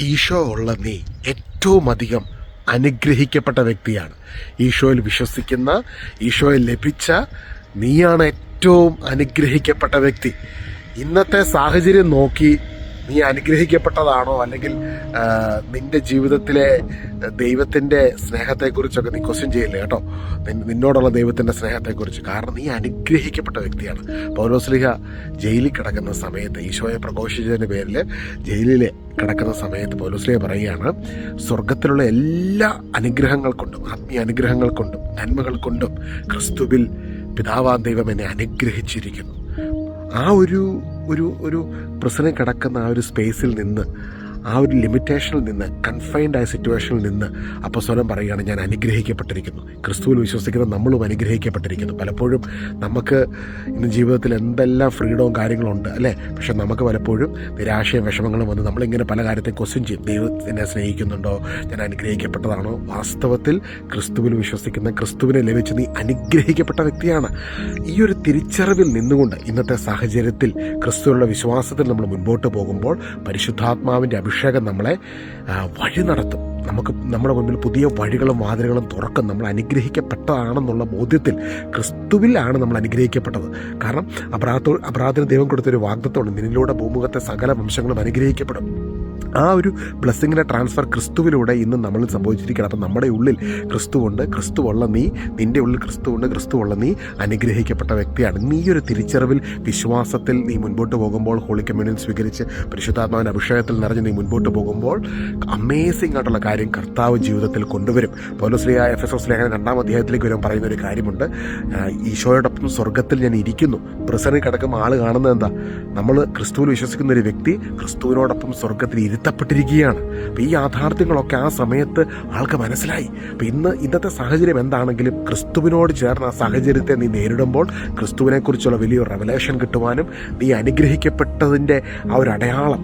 ഈശോ ഉള്ള നീ ഏറ്റവും അധികം അനുഗ്രഹിക്കപ്പെട്ട വ്യക്തിയാണ്. ഈശോയിൽ വിശ്വസിക്കുന്ന ഈശോയിൽ ലഭിച്ച നീയാണ് ഏറ്റവും അനുഗ്രഹിക്കപ്പെട്ട വ്യക്തി. ഇന്നത്തെ സാഹചര്യം നോക്കി നീ അനുഗ്രഹിക്കപ്പെട്ടതാണോ? അല്ലെങ്കിൽ നിന്റെ ജീവിതത്തിലെ ദൈവത്തിന്റെ സ്നേഹത്തെക്കുറിച്ചൊക്കെ നീ ക്വസ്റ്റ്യൻ ചെയ്യില്ല കേട്ടോ? നിന്നോടുള്ള ദൈവത്തിന്റെ സ്നേഹത്തെക്കുറിച്ച്. കാരണം നീ അനുഗ്രഹിക്കപ്പെട്ട വ്യക്തിയാണ്. പൗലോസ്ലിഹ ജയിലിൽ കിടക്കുന്ന സമയത്ത് ഈശോയെ പ്രഘോഷിച്ചതിന്റെ പേരിൽ ജയിലിൽ കിടക്കുന്ന സമയത്ത് പൗലോസ്ലിഹ പറയുകയാണ് സ്വർഗത്തിലുള്ള എല്ലാ അനുഗ്രഹങ്ങൾ കൊണ്ടും ആത്മീയ അനുഗ്രഹങ്ങൾ കൊണ്ടും നന്മകൾ കൊണ്ടും ക്രിസ്തുവിൽ പിതാവാൻ ദൈവം എന്നെ അനുഗ്രഹിച്ചിരിക്കുന്നു. ആ ഒരു ഒരു ഒരു പ്രശ്നം കിടക്കുന്ന ആ ഒരു സ്പേസിൽ നിന്ന് ആ ഒരു ലിമിറ്റേഷനിൽ നിന്ന് കൺഫൈൻഡ് ആയ സിറ്റുവേഷനിൽ നിന്ന് അപ്പസ്വലം പറയുകയാണ് ഞാൻ അനുഗ്രഹിക്കപ്പെട്ടിരിക്കുന്നു. ക്രിസ്തുവിൽ വിശ്വസിക്കുന്ന നമ്മളും അനുഗ്രഹിക്കപ്പെട്ടിരിക്കുന്നു. പലപ്പോഴും നമുക്ക് ഇന്ന് ജീവിതത്തിൽ എന്തെല്ലാം ഫ്രീഡവും കാര്യങ്ങളുണ്ട് അല്ലേ? പക്ഷെ നമുക്ക് പലപ്പോഴും നിരാശയും വിഷമങ്ങളും വന്ന് നമ്മളിങ്ങനെ പല കാര്യത്തെ ക്വസ്റ്റ്യൻ ചെയ്യും. ദൈവത്തിനെ സ്നേഹിക്കുന്നുണ്ടോ? ഞാൻ അനുഗ്രഹിക്കപ്പെട്ടതാണോ? വാസ്തവത്തിൽ ക്രിസ്തുവിൽ വിശ്വസിക്കുന്ന ക്രിസ്തുവിനെ ലഭിച്ച് നീ അനുഗ്രഹിക്കപ്പെട്ട വ്യക്തിയാണ്. ഈ ഒരു തിരിച്ചറിവിൽ നിന്നുകൊണ്ട് ഇന്നത്തെ സാഹചര്യത്തിൽ ക്രിസ്തുവിലുള്ള വിശ്വാസത്തിൽ നമ്മൾ മുൻപോട്ട് പോകുമ്പോൾ പരിശുദ്ധാത്മാവിന്റെ അഭിഷേകം നമ്മളെ ആ, വഴി നടത്തും. നമുക്ക് നമ്മുടെ മുമ്പിൽ പുതിയ വഴികളും വാതിലുകളും തുറക്കും നമ്മൾ അനുഗ്രഹിക്കപ്പെട്ടതാണെന്നുള്ള ബോധ്യത്തിൽ ക്രിസ്തുവിലാണ് നമ്മൾ അനുഗ്രഹിക്കപ്പെട്ടത്. കാരണം അപരാധ അപരാധത്തിന് ദൈവം കൊടുത്തൊരു വാഗ്ദത്തോട് നിന്നിലൂടെ ഭൂമുഖത്തെ സകല വംശങ്ങളും അനുഗ്രഹിക്കപ്പെടും. ആ ഒരു ബ്ലെസ്സിങ്ങിന്റെ ട്രാൻസ്ഫർ ക്രിസ്തുവിലൂടെ ഇന്ന് നമ്മൾ സംഭവിച്ചിരിക്കണം അപ്പം നമ്മുടെ ഉള്ളിൽ ക്രിസ്തുവുണ്ട് ക്രിസ്തുവുള്ള നീ നിന്റെ ഉള്ളിൽ ക്രിസ്തുവുണ്ട് ക്രിസ്തുവുള്ള നീ അനുഗ്രഹിക്കപ്പെട്ട വ്യക്തിയാണ്. നീ ഒരു തിരിച്ചറിവിൽ വിശ്വാസത്തിൽ നീ മുൻപോട്ട് പോകുമ്പോൾ ഹോളി കമ്മ്യൂണിയൻ സ്വീകരിച്ച് പരിശുദ്ധാത്മാവിന്റെ അഭിഷേകത്തിൽ നിറഞ്ഞ് നീ മുൻപോട്ട് പോകുമ്പോൾ അമേസിംഗ് ആയിട്ടുള്ള കാര്യം കർത്താവ് ജീവിതത്തിൽ കൊണ്ടുവരും. പൗലോസ്ലിയ എഫ് എസ് എസ് ലേഖന രണ്ടാം അധ്യായത്തിലേക്ക് വരും പറയുന്ന ഒരു കാര്യമുണ്ട്. ഈശോയോടൊപ്പം സ്വർഗത്തിൽ ഞാൻ ഇരിക്കുന്നു. പ്രസറിൽ കിടക്കുമ്പോൾ ആൾ കാണുന്നത് എന്താ? നമ്മൾ ക്രിസ്തുവിൽ വിശ്വസിക്കുന്ന ഒരു വ്യക്തി ക്രിസ്തുവിനോടൊപ്പം സ്വർഗത്തിൽ ഇരുത്തപ്പെട്ടിരിക്കുകയാണ് അപ്പം ഈ യാഥാർത്ഥ്യങ്ങളൊക്കെ ആ സമയത്ത് ആൾക്ക് മനസ്സിലായി. അപ്പം ഇന്ന് ഇന്നത്തെ സാഹചര്യം എന്താണെങ്കിലും ക്രിസ്തുവിനോട് ചേർന്ന ആ സാഹചര്യത്തെ നീ നേരിടുമ്പോൾ ക്രിസ്തുവിനെക്കുറിച്ചുള്ള വലിയൊരു റെവലേഷൻ കിട്ടുവാനും നീ അനുഗ്രഹിക്കപ്പെട്ടതിന്റെ ആ ഒരു അടയാളം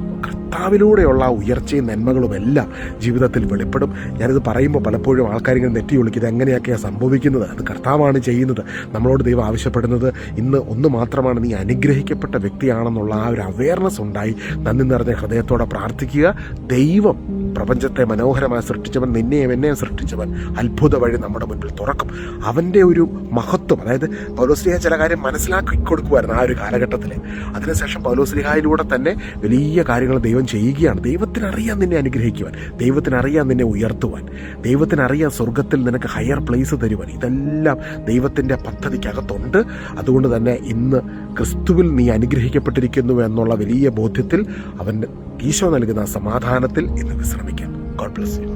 കർത്താവിലൂടെയുള്ള ഉയർച്ചയും നന്മകളുമെല്ലാം ജീവിതത്തിൽ വെളിപ്പെടും. ഞാനിത് പറയുമ്പോൾ പലപ്പോഴും ആൾക്കാരിങ്ങനെ നെറ്റി വിളിക്കുന്നത് എങ്ങനെയൊക്കെയാണ് സംഭവിക്കുന്നത്? അത് കർത്താവാണ് ചെയ്യുന്നത്. നമ്മളോട് ദൈവം ആവശ്യപ്പെടുന്നത്. ഇന്ന് ഒന്ന് മാത്രമാണ് നീ അനുഗ്രഹിക്കപ്പെട്ട വ്യക്തിയാണെന്നുള്ള ആ ഒരു അവയർനെസ് ഉണ്ടായി. നന്ദി നിറഞ്ഞ ഹൃദയത്തോടെ പ്രാർത്ഥിക്കുക. ദൈവം പ്രപഞ്ചത്തെ മനോഹരമായി സൃഷ്ടിച്ചവൻ നിന്നെയും എന്നെയും സൃഷ്ടിച്ചവൻ അത്ഭുത വഴി നമ്മുടെ മുൻപിൽ തുറക്കും. അവന്റെ ഒരു മഹത്വം അതായത് പൗലോസ്ലിഹ ചില കാര്യം മനസ്സിലാക്കി കൊടുക്കുമായിരുന്നു ആ ഒരു കാലഘട്ടത്തിൽ അതിനുശേഷം പൗലോസ്ലിഹായിലൂടെ തന്നെ വലിയ കാര്യങ്ങൾ ദൈവം ചെയ്യുകയാണ്. ദൈവത്തിനറിയാൻ നിന്നെ അനുഗ്രഹിക്കുവാൻ. ദൈവത്തിനറിയാൻ നിന്നെ ഉയർത്തുവാൻ. ദൈവത്തിനറിയാൻ സ്വർഗത്തിൽ നിനക്ക് ഹയർ പ്ലേസ് തരുവാൻ. ഇതെല്ലാം ദൈവത്തിന്റെ പദ്ധതിക്കകത്തുണ്ട്. അതുകൊണ്ട് തന്നെ ഇന്ന് ക്രിസ്തുവിൽ നീ അനുഗ്രഹിക്കപ്പെട്ടിരിക്കുന്നു എന്നുള്ള വലിയ ബോധ്യത്തിൽ അവന്റെ ഈശോ നൽകുന്ന സമാധാനത്തിൽ ഇന്ന് വിശ്രമിക്കാം. God bless